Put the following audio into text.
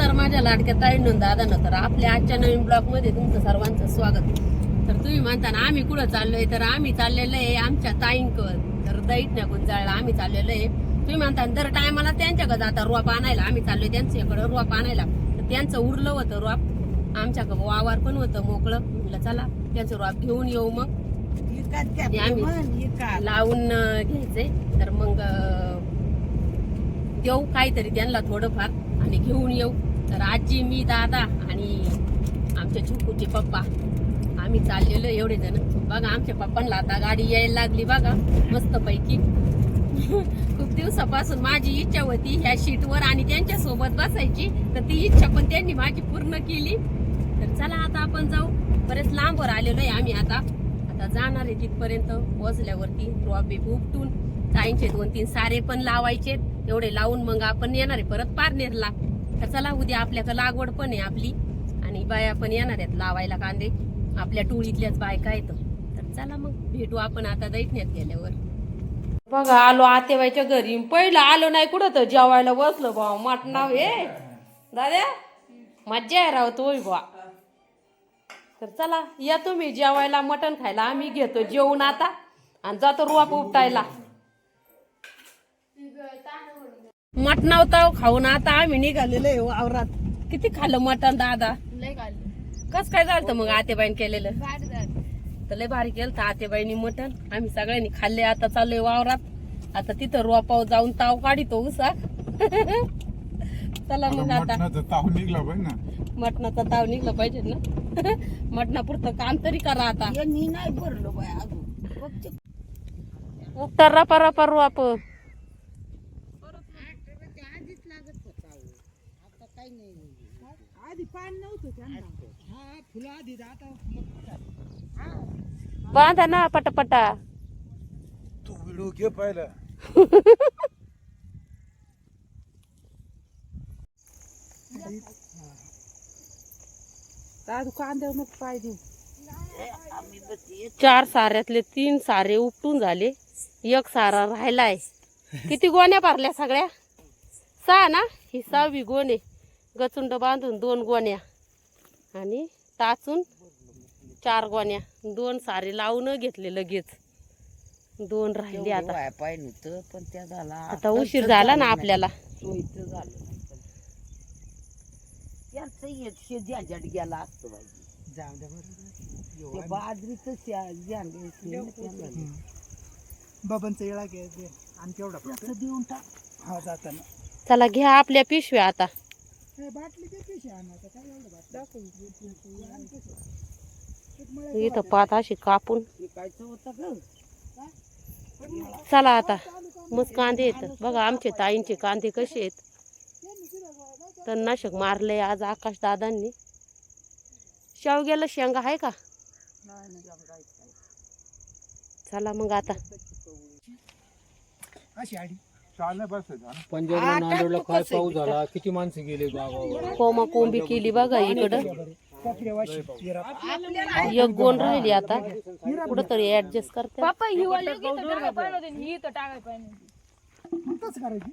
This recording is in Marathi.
नमस्कार माझ्या लाडक्या ताईंनो दादानं. तर आपल्या आजच्या नवीन ब्लॉगमध्ये तुमचं सर्वांचं स्वागत तर तुम्ही म्हणता ना आम्ही कुठं चाललोय? तर आम्ही चाललेलो आहे आमच्या ताईंकड. तर दैठण्या गुंजाळला आम्ही चाललेलो आहे. तुम्ही म्हणता दर टायमाला त्यांच्याकडे जाता रोप आणायला. आम्ही चाललोय त्यांच्याकडे रोप आणायला. तर त्यांचं उरलं होतं रोप. आमच्याकडे वावर पण होतं मोकळं. म्हटलं चला त्यांचं रोप घेऊन येऊ मग. आम्ही लावून घ्यायचंय. तर मग देऊ काहीतरी त्यांना थोडंफार आणि घेऊन येऊ. तर आजी मी दादा आणि आमच्या छोटूचे पप्पा. आम्ही चाललेलो एवढे जण. बघा आमच्या पप्पांना आता गाडी यायला लागली बघा मस्त पैकी खूप दिवसापासून माझी इच्छा होती ह्या शीटवर आणि त्यांच्यासोबत बसायची. तर ती इच्छा पण त्यांनी माझी पूर्ण केली. तर चला आता आपण जाऊ. बरेच लांबवर आलेलो आहे आम्ही आता. आता जाणार आहे तिथपर्यंत पोहोचल्यावरती. रॉबी उपटून ताईंचे दोन तीन सारे पण लावायचे. एवढे लावून मग आपण येणार आहे. परत पारनेरला. तर चला उद्या आपल्याचं लागवड पण आहे आपली. आणि बाया पण येणार आहेत लावायला कांदे. आपल्या टोळीतल्याच बायका आहेत. तर चला मग भेटू आपण आता दैठण्यात गेल्यावर. बघा आलो आतेबाईच्या घरी. पहिलं आलो नाही कुठं तर जेवायला बसलो बा मटणाव हे. दाद्या मज्जा आहे राव तो बा तर चला या तुम्ही जेवायला मटण खायला. आम्ही घेतो जेवण आता. आणि जातो रुवाप उपटायला मटणाव ताव खाऊन. आता आम्ही निघालेलो आहे वावरात किती खाल्लं मटण दादा? कस काय झालं मग आतेबाईन केलेलं? तर लय भारी केलं तर आतेबाईनी मटण. आम्ही सगळ्यांनी खाल्ले आता चाललोय वावरात आता तिथं रोपाव जाऊन ताव काढितो उसा चला मग आता. मटणाचा ताव निघला पाहिजे ना. मटणाचा ताव निघला पाहिजे ना. मटणापुरतं काम तरी करा आता. यांनी नाही भरलो बाय अजून. फक्त रपा रपा रोप. नाही. आधी पाणी नव्हतं त्यांना. हा फुलं आधी आता बांधा ना पटापटा. तू व्हिडिओ घे पाहिला. दादू कांद्यावर मग पाय देऊ. चार साऱ्यातले तीन सारे उपटून झाले. एक सारा राहिलाय. किती गोण्या भरल्या सगळ्या? सहा ना? ही सहावी गोणे. गचुंड बांधून दोन गोण्या आणि टाचून चार गोण्या. दोन सारे लावून घेतले लगेच. दोन राहिले आता. पाय नव्हतं पण त्या झाला आता उशीर झाला ना आपल्याला. सोयीचं झालं एकशे गेला असतो बाजरीचं बाबांचा येळा घ्यायचे आणि तेवढा त्याचं देऊन टाक. हा जाताना. चला घ्या आपल्या पिशव्या आता. बाटली ते पिशे आणायचं काय एवढं बाटली? इथं पात अशी कापून. चला आता. मस्त कांदे येत बघा आमचे ताईंचे कांदे कसे आहेत. तणनाशक मारले आज आकाश दादांनी. शेवग्याला शेंगा आहे का? चला मग आता. अशी आडी. पंजाबला नांदेडला काय पाऊस झाला? किती माणसं गेले गावावर? कोमा कोंबी केली बघा इकडं. एक गोण राहिली आता. कुठं तरी ऍडजस्ट करते तसं करायची?